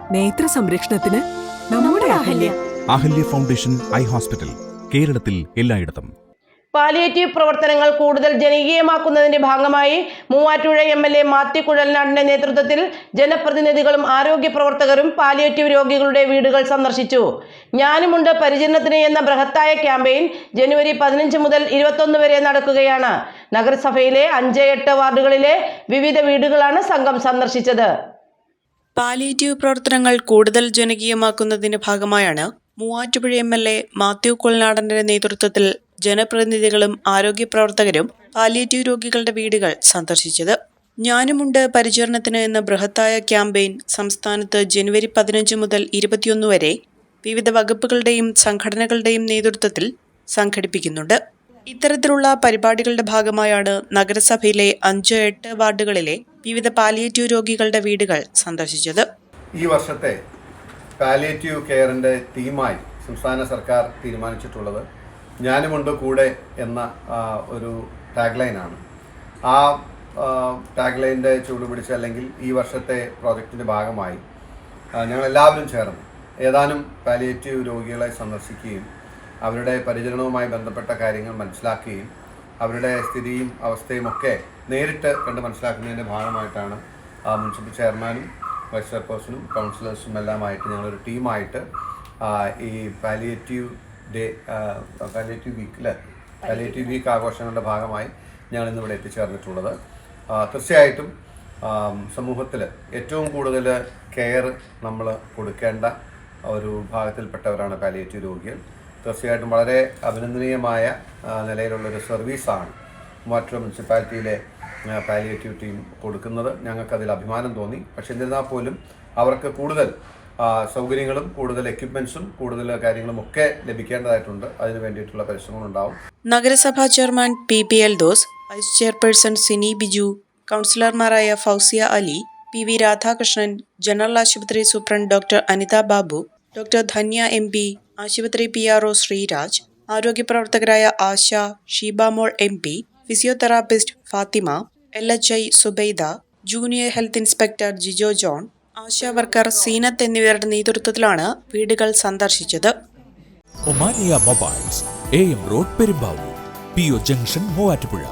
നേത്ര സംരക്ഷണത്തിന് നമ്മുടെ Ahalya. Ahalya. Foundation eye hospital കേരളത്തിൽ എല്ലായിടത്തും. പാലിയേറ്റീവ് പ്രവർത്തനങ്ങൾ കൂടുതൽ ജനകീയമാക്കുന്നതിന്റെ ഭാഗമായി Muvattupuzha M L A Mathew കുഴൽനാടിന്റെ നേതൃത്വത്തിൽ ജനപ്രതിനിധികളും ആരോഗ്യ പ്രവർത്തകരും പാലിയേറ്റീവ് രോഗികളുടെ വീടുകൾ സന്ദർശിച്ചു. ഞാനുമുണ്ട് പരിചരണത്തിന് എന്ന ബൃഹത്തായ ക്യാമ്പയിൻ ജനുവരി പതിനഞ്ച് മുതൽ ഇരുപത്തൊന്ന് വരെ നടക്കുകയാണ്. നഗരസഭയിലെ അഞ്ച് എട്ട് വാർഡുകളിലെ വിവിധ വീടുകളാണ് സംഘം സന്ദർശിച്ചത്. പാലിയേറ്റീവ് പ്രവർത്തനങ്ങൾ കൂടുതൽ ജനകീയമാക്കുന്നതിന്റെ ഭാഗമായാണ് Muvattupuzha M L A Mathew കൊൽനാടന്റെ നേതൃത്വത്തിൽ ജനപ്രതിനിധികളും ആരോഗ്യ പ്രവർത്തകരും പാലിയേറ്റീവ് രോഗികളുടെ വീടുകൾ സന്ദർശിച്ചത്. ഞാനുമുണ്ട് പരിചരണത്തിന് എന്ന ബൃഹത്തായ ക്യാമ്പയിൻ സംസ്ഥാനത്ത് ജനുവരി പതിനഞ്ച് മുതൽ ഇരുപത്തിയൊന്ന് വരെ വിവിധ വകുപ്പുകളുടെയും സംഘടനകളുടെയും നേതൃത്വത്തിൽ സംഘടിപ്പിക്കുന്നുണ്ട്. ഇത്തരത്തിലുള്ള പരിപാടികളുടെ ഭാഗമായാണ് നഗരസഭയിലെ അഞ്ച് എട്ട് വാർഡുകളിലെ വിവിധ പാലിയേറ്റീവ് രോഗികളുടെ വീടുകൾ സന്ദർശിച്ചത്. ഈ വർഷത്തെ പാലിയേറ്റീവ് കെയറിന്റെ തീമായി സംസ്ഥാന സർക്കാർ തീരുമാനിച്ചിട്ടുള്ളത് ഞാനുമുണ്ട് കൂടെ എന്ന ഒരു ടാഗ് ലൈനാണ് ആ ടാഗ് ലൈന്റെ ചൂട് പിടിച്ച് അല്ലെങ്കിൽ ഈ വർഷത്തെ പ്രോജക്റ്റിന്റെ ഭാഗമായി ഞങ്ങളെല്ലാവരും ചേർന്ന് ഏതാനും പാലിയേറ്റീവ് രോഗികളെ സന്ദർശിക്കുകയും അവരുടെ പരിചരണവുമായി ബന്ധപ്പെട്ട കാര്യങ്ങൾ മനസ്സിലാക്കുകയും അവരുടെ സ്ഥിതിയും അവസ്ഥയും ഒക്കെ നേരിട്ട് കണ്ട് മനസ്സിലാക്കുന്നതിന്റെ ഭാഗമായിട്ടാണ് മുനിസിപ്പൽ ചെയർമാനും വൈസ് ചെയർപേഴ്സണും കൗൺസിലേഴ്സും എല്ലാമായിട്ട് ഞങ്ങളൊരു ടീമായിട്ട് ഈ പാലിയേറ്റീവ് ഡേ പാലിയേറ്റീവ് വീക്കിൽ പാലിയേറ്റീവ് വീക്ക് ആഘോഷങ്ങളുടെ ഭാഗമായി ഞങ്ങൾ ഇന്നിവിടെ എത്തിച്ചേർന്നിട്ടുള്ളത്. തീർച്ചയായിട്ടും സമൂഹത്തിൽ ഏറ്റവും കൂടുതൽ കെയർ നമ്മൾ കൊടുക്കേണ്ട ഒരു ഭാഗത്തിൽപ്പെട്ടവരാണ് പാലിയേറ്റീവ് രോഗികൾ. തീർച്ചയായിട്ടും വളരെ അഭിനന്ദനീയമായ നിലയിലുള്ളൊരു സർവീസാണ് മൂവാറ്റുപുഴ മുനിസിപ്പാലിറ്റിയിലെ പാലിയേറ്റീവ് ടീം കൊടുക്കുന്നത്. ഞങ്ങൾക്കതിൽ അഭിമാനം തോന്നി. പക്ഷെ എന്നിരുന്നാൽ പോലും അവർക്ക് കൂടുതൽ സൗകര്യങ്ങളും കൂടുതൽ എക്യുപ്മെന്റ്സും കൂടുതൽ കാര്യങ്ങളും ഒക്കെ ലഭിക്കേണ്ടതായിട്ടുണ്ട്. അതിന് വേണ്ടിയിട്ടുള്ള പരിശ്രമങ്ങളുണ്ടാവും. നഗരസഭാ ചെയർമാൻ പി പി എൽ ദോസ് വൈസ് ചെയർപേഴ്സൺ സിനി ബിജു കൗൺസിലർമാരായ Fousiya Ali P V Radhakrishnan general ആശുപത്രി superintendent doctor Anitha Babu doctor Dhanya M P ആശുപത്രി P R O Sreeraj ആരോഗ്യപ്രവർത്തകരായ Asha Sheebamol M P physiotherapist Fathima L H I Subaida junior health inspector Jijo John Asha worker Seenath എന്നിവരുടെ നേതൃത്വത്തിലാണ് വീടുകൾ സന്ദർശിച്ചത്. Omania mobiles A M road Perumbavoor P O junction Muvattupuzha.